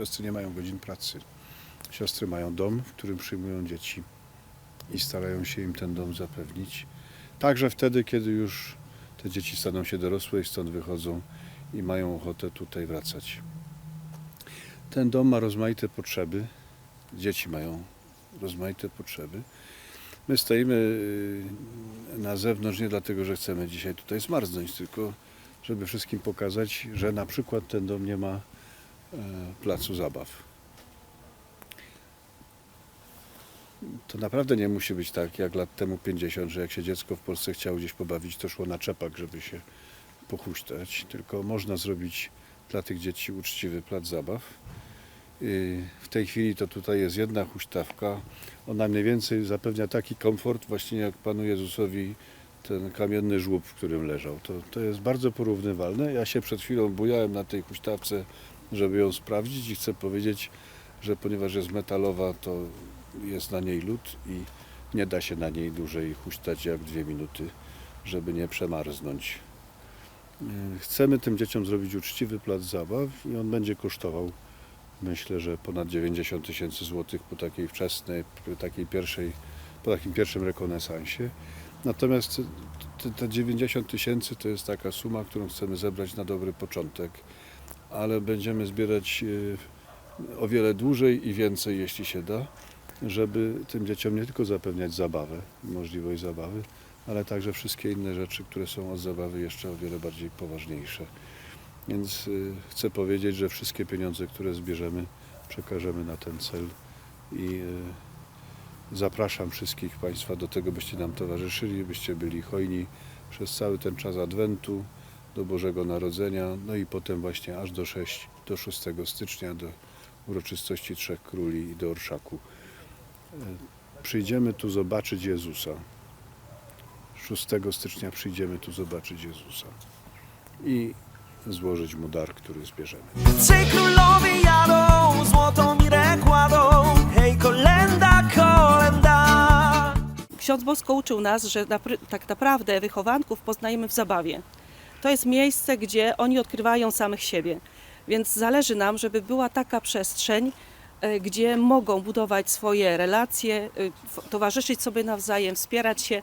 Siostry nie mają godzin pracy. Siostry mają dom, w którym przyjmują dzieci i starają się im ten dom zapewnić. Także wtedy, kiedy już te dzieci staną się dorosłe i stąd wychodzą i mają ochotę tutaj wracać. Ten dom ma rozmaite potrzeby. Dzieci mają rozmaite potrzeby. My stoimy y, na zewnątrz nie dlatego, że chcemy dzisiaj tutaj zmarznąć, tylko żeby wszystkim pokazać, że na przykład ten dom nie ma placu zabaw. To naprawdę nie musi być tak jak lat temu 50, że jak się dziecko w Polsce chciało gdzieś pobawić, to szło na czepak, żeby się pochuśtać. Tylko można zrobić dla tych dzieci uczciwy plac zabaw. W tej chwili to tutaj jest jedna huśtawka. Ona mniej więcej zapewnia taki komfort właśnie jak Panu Jezusowi ten kamienny żłób, w którym leżał. To, to jest bardzo porównywalne. Ja się przed chwilą bujałem na tej huśtawce, żeby ją sprawdzić i chcę powiedzieć, że ponieważ jest metalowa, to jest na niej lód i nie da się na niej dłużej huśtać jak dwie minuty, żeby nie przemarznąć. Y, Chcemy tym dzieciom zrobić uczciwy plac zabaw i on będzie kosztował myślę, że ponad 90 tysięcy złotych po takiej wczesnej, takiej pierwszej, po takim pierwszym rekonesansie. Natomiast te 90 tysięcy to jest taka suma, którą chcemy zebrać na dobry początek, ale będziemy zbierać e, o wiele dłużej i więcej, jeśli się da, żeby tym dzieciom nie tylko zapewniać zabawę, możliwość zabawy, ale także wszystkie inne rzeczy, które są od zabawy jeszcze o wiele bardziej poważniejsze. Więc y, chcę powiedzieć, że wszystkie pieniądze, które zbierzemy, przekażemy na ten cel i y, zapraszam wszystkich Państwa do tego, byście nam towarzyszyli, byście byli hojni przez cały ten czas Adwentu do Bożego Narodzenia, no i potem właśnie aż do 6, do 6 stycznia, do uroczystości Trzech Króli i do Orszaku. Y, Przyjdziemy tu zobaczyć Jezusa. 6 stycznia przyjdziemy tu zobaczyć Jezusa i złożyć mu dar, który zbierzemy. Trzej królowie jadą, złotą mirę kładą. Hej, kolenda, kolenda. Ksiądz Bosko uczył nas, że tak naprawdę wychowanków poznajemy w zabawie. To jest miejsce, gdzie oni odkrywają samych siebie. Więc zależy nam, żeby była taka przestrzeń, e, gdzie mogą budować swoje relacje, e, towarzyszyć sobie nawzajem, wspierać się.